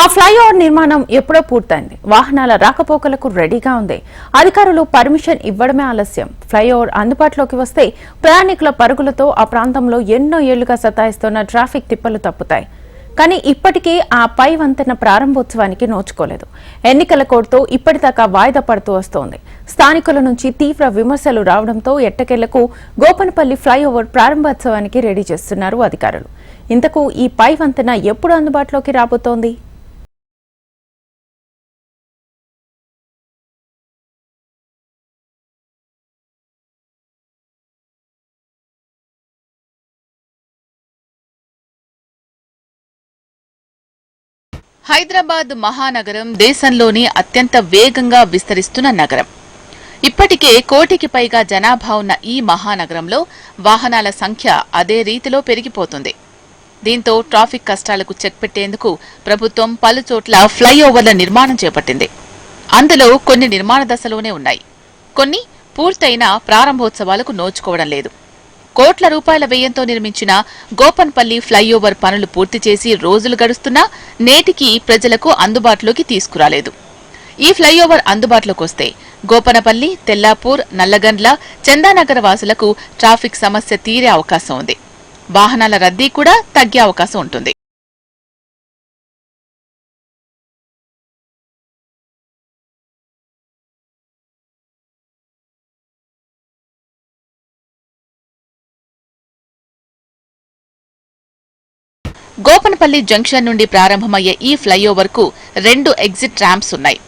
ఆ ఫ్లైఓవర్ నిర్మాణం ఎప్పుడో పూర్తయింది. వాహనాల రాకపోకలకు రెడీగా ఉంది. అధికారులు పర్మిషన్ ఇవ్వడమే ఆలస్యం. ఫ్లైఓవర్ అందుబాటులోకి వస్తే ప్రయాణికుల పరుగులతో ఆ ప్రాంతంలో ఎన్నో ఏళ్ళుగా సతాయిస్తున్న ట్రాఫిక్ తిప్పలు తప్పుతాయి. కానీ ఇప్పటికీ ఆ పై వంతెన ప్రారంభోత్సవానికి నోచుకోలేదు. ఎన్నికల కోడ్తో ఇప్పటిదాకా వాయిదా పడుతూ వస్తోంది. స్థానికుల నుంచి తీవ్ర విమర్శలు రావడంతో ఎట్టకేలకు గోపనపల్లి ఫ్లైఓవర్ ప్రారంభోత్సవానికి రెడీ చేస్తున్నారు అధికారులు. ఇంతకు ఈ పై వంతెన ఎప్పుడు అందుబాటులోకి రాబోతోంది? హైదరాబాద్ మహానగరం దేశంలోని అత్యంత వేగంగా విస్తరిస్తున్న నగరం. ఇప్పటికే కోటికి పైగా జనాభా ఉన్న ఈ మహానగరంలో వాహనాల సంఖ్య అదే రీతిలో పెరిగిపోతుంది. దీంతో ట్రాఫిక్ కష్టాలకు చెక్ పెట్టేందుకు ప్రభుత్వం పలుచోట్ల ఫ్లైఓవర్ల నిర్మాణం చేపట్టింది. అందులో కొన్ని నిర్మాణ దశలోనే ఉన్నాయి. కొన్ని పూర్తయిన ప్రారంభోత్సవాలకు నోచుకోవడం లేదు. కోట్ల రూపాయల వ్యయంతో నిర్మించిన గోపన్పల్లి ఫ్లైఓవర్ పనులు పూర్తి చేసి రోజులు గడుస్తున్నా నేటికి ప్రజలకు అందుబాటులోకి తీసుకురాలేదు. ఈ ఫ్లైఓవర్ అందుబాటులోకి వస్తే గోపనపల్లి తెల్లాపూర్ నల్లగండ్ల చందానగర్ వాసులకు ట్రాఫిక్ సమస్య తీరే అవకాశం ఉంది. వాహనాల రద్దీ కూడా తగ్గే అవకాశం ఉంటుంది. గోపనపల్లి జంక్షన్ నుండి ప్రారంభమయ్యే ఈ ఫ్లైఓవర్కు రెండు ఎగ్జిట్ ర్యాంప్స్ ఉన్నాయి.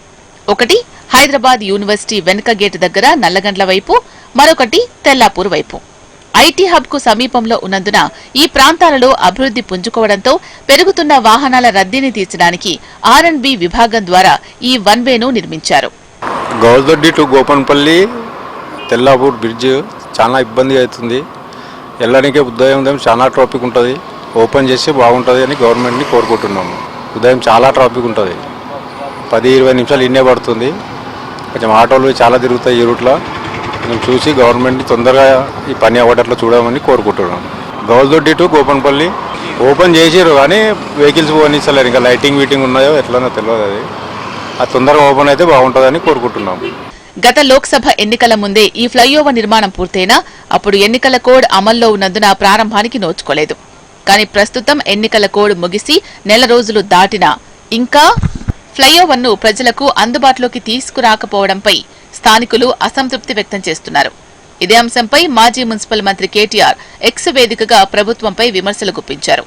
ఒకటి హైదరాబాద్ యూనివర్సిటీ వెనుక గేట్ దగ్గర నల్లగండ్ల వైపు మరొకటి తెల్లాపూర్ వైపు. ఐటీ హబ్కు సమీపంలో ఉన్నందున ఈ ప్రాంతాలలో అభివృద్ధి పుంజుకోవడంతో పెరుగుతున్న వాహనాల రద్దీని తీర్చడానికి ఆర్ అండ్ బి విభాగం ద్వారా ఈ వన్ వేను నిర్మించారు. గౌదొడ్డి టు గోపన్పల్లి తెల్లాపూర్ బ్రిడ్జ్ చాలా ఇబ్బంది అవుతుంది. వెళ్ళడానికి ఉదయం ఉదయం చాలా ట్రాఫిక్ ఉంటుంది. ఓపెన్ చేస్తే బాగుంటుంది అని గవర్నమెంట్ని కోరుకుంటున్నాము. ఉదయం చాలా ట్రాఫిక్ ఉంటుంది. పది ఇరవై నిమిషాలు ఇన్నే పడుతుంది. కొంచెం ఆటోలు చాలా తిరుగుతాయి ఈ రూట్లో. కొంచెం చూసి గవర్నమెంట్ని తొందరగా ఈ పని అవ్వటట్లు చూడమని కోరుకుంటున్నాం. గౌల్దొడ్డి టు గోపన్పల్లి. ఓపెన్ చేసారు కానీ వెహికల్స్ పోనిస్తలేరు. ఇంకా లైటింగ్ వీటింగ్ ఉన్నాయో ఎట్లనో తెలియదు అది. అది తొందరగా ఓపెన్ అయితే బాగుంటుందని కోరుకుంటున్నాం. గత లోక్సభ ఎన్నికల ముందే ఈ ఫ్లైఓవర్ నిర్మాణం పూర్తయినా అప్పుడు ఎన్నికల కోడ్ అమల్లో ఉన్నందున ప్రారంభానికి నోచుకోలేదు. కానీ ప్రస్తుతం ఎన్నికల కోడ్ ముగిసి నెల రోజులు దాటినా ఇంకా ఫ్లైఓవర్ను ప్రజలకు అందుబాటులోకి తీసుకురాకపోవడంపై స్థానికులు అసంతృప్తి వ్యక్తం చేస్తున్నారు. ఇదే అంశంపై మాజీ మున్సిపల్ మంత్రి కేటీఆర్ ఎక్స్ వేదికగా ప్రభుత్వంపై విమర్శలు గుప్పించారు.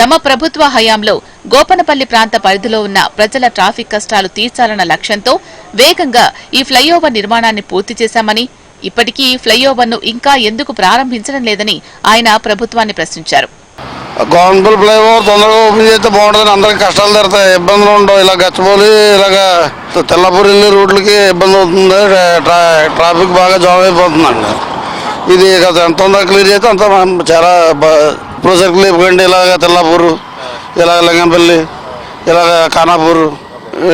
తమ ప్రభుత్వ హయాంలో గోపనపల్లి ప్రాంత పరిధిలో ఉన్న ప్రజల ట్రాఫిక్ కష్టాలు తీర్చాలన్న లక్ష్యంతో వేగంగా ఈ ఫ్లైఓవర్ నిర్మాణాన్ని పూర్తి చేశామని ఇప్పటికీ ఈ ఫ్లైఓవర్ను ఇంకా ఎందుకు ప్రారంభించడం లేదని ఆయన ప్రభుత్వాన్ని ప్రశ్నించారు. గవర్నమెంట్ ఫ్లైఓవర్ తొందరగా ఓపెన్ చేస్తే బాగుంటుందని అందరికి కష్టాలు తీరుతాయి. ఇబ్బందులు ఉండవు. ఇలా గచ్చిపోలి ఇలాగ తెల్లపూరి వెళ్ళే రూట్లకి ఇబ్బంది అవుతుంది. ట్రాఫిక్ బాగా జామ్ అయిపోతుందండి. ఇది ఎంత తొందరగా క్లియర్ చేస్తే అంత చాలా ఇప్పుడు సర్కిల్ ఇవ్వకండి ఇలాగ తెల్లాపూరు ఇలాగ లింగంపల్లి ఇలాగ ఖానాపూర్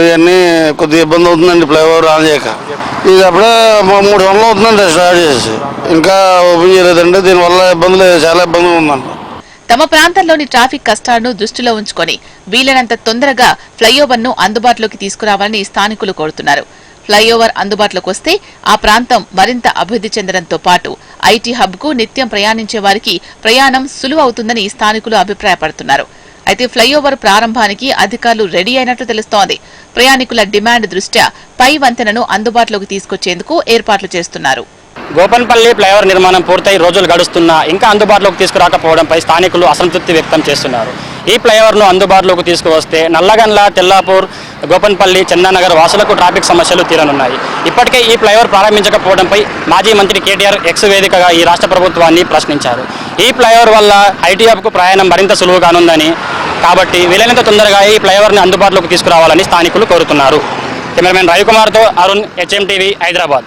ఇవన్నీ కొద్దిగా ఇబ్బంది అవుతుందండి ఫ్లైఓవర్ ఆన్ చేయక. ఇది అప్పుడే మూడు వందలు అవుతుందండి స్టార్ట్ చేసి. ఇంకా ఓపెన్ చేయలేదండి. దీనివల్ల ఇబ్బందులు చాలా ఇబ్బందులు ఉందండి. తమ ప్రాంతంలోని ట్రాఫిక్ కష్టాలను దృష్టిలో ఉంచుకొని వీలైనంత తొందరగా ఫ్లైఓవర్ను అందుబాటులోకి తీసుకురావాలని స్థానికులు కోరుతున్నారు. ఫ్లైఓవర్ అందుబాటులోకి వస్తే ఆ ప్రాంతం మరింత అభివృద్ధి చెందడంతో పాటు ఐటీ హబ్కు నిత్యం ప్రయాణించే వారికి ప్రయాణం సులువు అవుతుందని స్థానికులు అభిప్రాయపడుతున్నారు. అయితే ఫ్లైఓవర్ ప్రారంభానికి అధికారులు రెడీ అయినట్లు తెలుస్తోంది. ప్రయాణికుల డిమాండ్ దృష్ట్యా పై వంతెనను అందుబాటులోకి తీసుకొచ్చేందుకు ఏర్పాట్లు చేస్తున్నారు. గోపన్పల్లి ఫ్లైఓవర్ నిర్మాణం పూర్తయి రోజులు గడుస్తున్నా ఇంకా అందుబాటులోకి తీసుకురాకపోవడంపై స్థానికులు అసంతృప్తి వ్యక్తం చేస్తున్నారు. ఈ ఫ్లైఓవర్ను అందుబాటులోకి తీసుకువస్తే నల్లగండ్ల తెల్లాపూర్ గోపన్పల్లి చందానగర్ వాసులకు ట్రాఫిక్ సమస్యలు తీరనున్నాయి. ఇప్పటికే ఈ ఫ్లైఓవర్ ప్రారంభించకపోవడంపై మాజీ మంత్రి కేటీఆర్ ఎక్స్ వేదికగా ఈ రాష్ట్ర ప్రభుత్వాన్ని ప్రశ్నించారు. ఈ ఫ్లైఓవర్ వల్ల ఐటీఎఫ్కు ప్రయాణం మరింత సులువు కానుందని కాబట్టి వీలైనంత తొందరగా ఈ ఫ్లైఓవర్ని అందుబాటులోకి తీసుకురావాలని స్థానికులు కోరుతున్నారు. Cameraman రవికుమార్తో Arun H M TV Hyderabad.